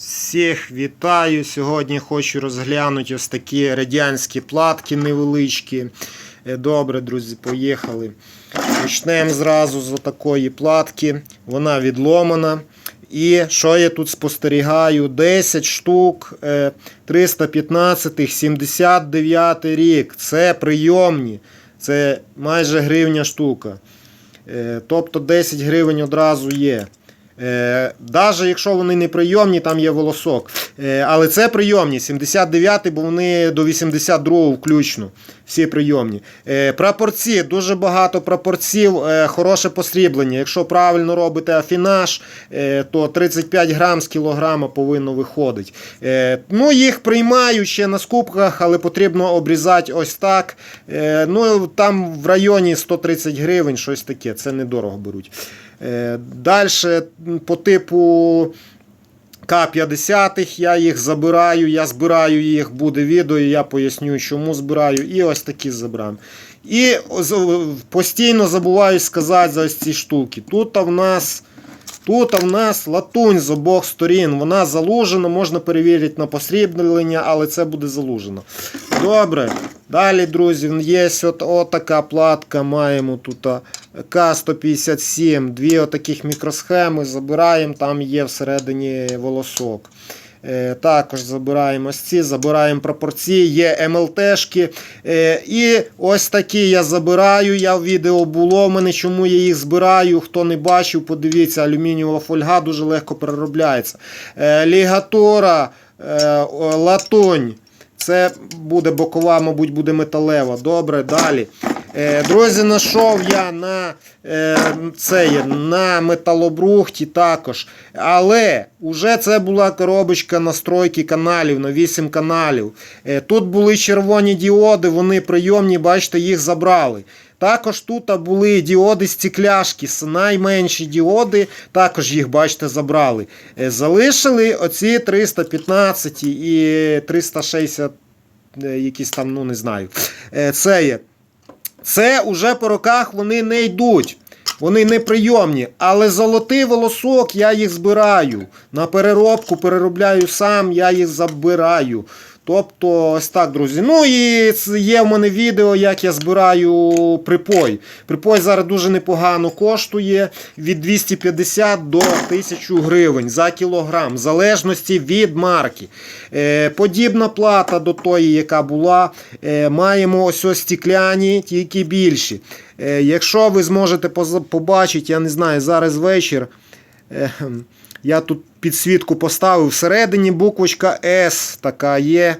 Всіх вітаю! Сьогодні хочу розглянути ось такі радянські платки невеличкі. Е, Добре, друзі, поїхали. Почнемо зразу з такої платки. Вона відломана. І що я тут спостерігаю? 10 штук е, 315 79 рік. Це прийомні. Це майже гривня штука. Е, Тобто 10 гривень одразу є. Е, Даже якщо вони не прийомні, там є волосок. Е, Але це прийомні. 79 бо вони до 82 включно. Всі прийомні. Е, Прапорці, дуже багато прапорців, е, хороше посріблення. Якщо правильно робите афінаж, е, то 35 грам з кілограма повинно виходити. Е, Ну, їх приймаю ще на скупках, але потрібно обрізати ось так. Е, Ну, там в районі 130 гривень, щось таке. Це недорого беруть. Далі по типу К-50 я їх забираю, я збираю їх, буде відео, і я поясню, чому збираю. І ось такі забрав. І постійно забуваю сказати за ось ці штуки. Тут в нас. Тут в нас латунь з обох сторін. Вона залужена, можна перевірити на посріблення, але це буде залужено. Добре. Далі, друзі, є от, отака платка. Маємо тут К157, дві отаких мікросхеми. Забираємо, там є всередині волосок. Е, Також забираємо ось ці, забираємо пропорції, є МЛТшки. Е, І ось такі я забираю. Я в відео було в мене, чому я їх збираю. Хто не бачив, подивіться, алюмінієва фольга дуже легко переробляється. Е, Лігатора, о, латунь. Це буде бокова, мабуть, буде металева. Добре, далі. Е, Друзі, знайшов я на е, це на металобрухті також. Але вже це була коробочка настройки каналів на 8 каналів. Е, Тут були червоні діоди, вони прийомні, бачите, їх забрали. Також тут були діоди стекляшки, найменші діоди, також їх, бачите, забрали. Залишили оці 315 і 360, е, якісь там, ну не знаю. Це є. Це уже по роках вони не йдуть. Вони неприйомні, але золотий волосок я їх збираю. На переробку переробляю сам, я їх забираю. Тобто, ось так, друзі. Ну і є в мене відео, як я збираю припой. Припой зараз дуже непогано коштує від 250 до 1000 гривень за кілограм, в залежності від марки. Е, подібна плата до тої, яка була. Е, маємо ось ось стікляні, тільки більші. Е, якщо ви зможете побачити, я не знаю, зараз вечір. Е, я тут підсвітку поставив. Всередині буквочка S така є.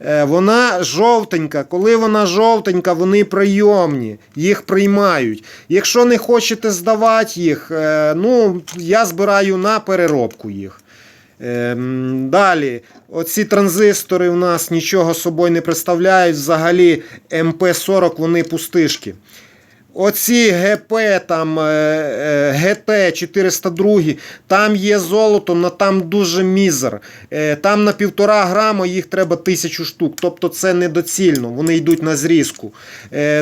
Е, Вона жовтенька. Коли вона жовтенька, вони прийомні, їх приймають. Якщо не хочете здавати їх, е, ну, я збираю на переробку їх. Ем, Далі, оці транзистори у нас нічого собою не представляють. Взагалі МП40 вони пустишки. Оці ГП, там, е, е, ГТ 402, там є золото, але там дуже мізер. Е, Там на півтора грама їх треба тисячу штук. Тобто це недоцільно, вони йдуть на зрізку.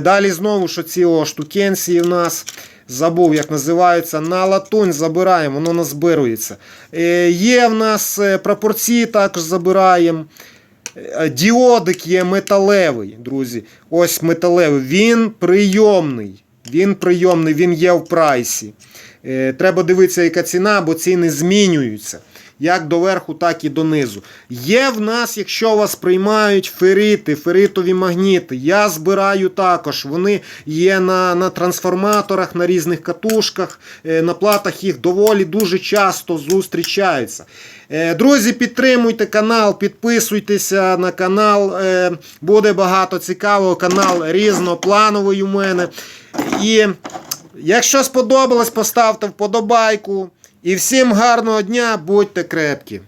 Далі знову ж оці штукенції в нас. Забув, як називаються. На латунь забираємо, воно назбирується. Є в нас пропорції, також забираємо. Діодик є металевий, друзі. Ось металевий. Він прийомний. Він прийомний, він є в прайсі. Е, Треба дивитися, яка ціна, бо ціни змінюються. Як доверху, так і донизу. Є в нас, якщо вас приймають ферити, феритові магніти. Я збираю також. Вони є на, на трансформаторах, на різних катушках, е, на платах їх доволі дуже часто зустрічаються. Е, Друзі, підтримуйте канал, підписуйтеся на канал. Буде багато цікавого. Канал різноплановий у мене. І якщо сподобалось, поставте вподобайку. І всім гарного дня, будьте крепкі.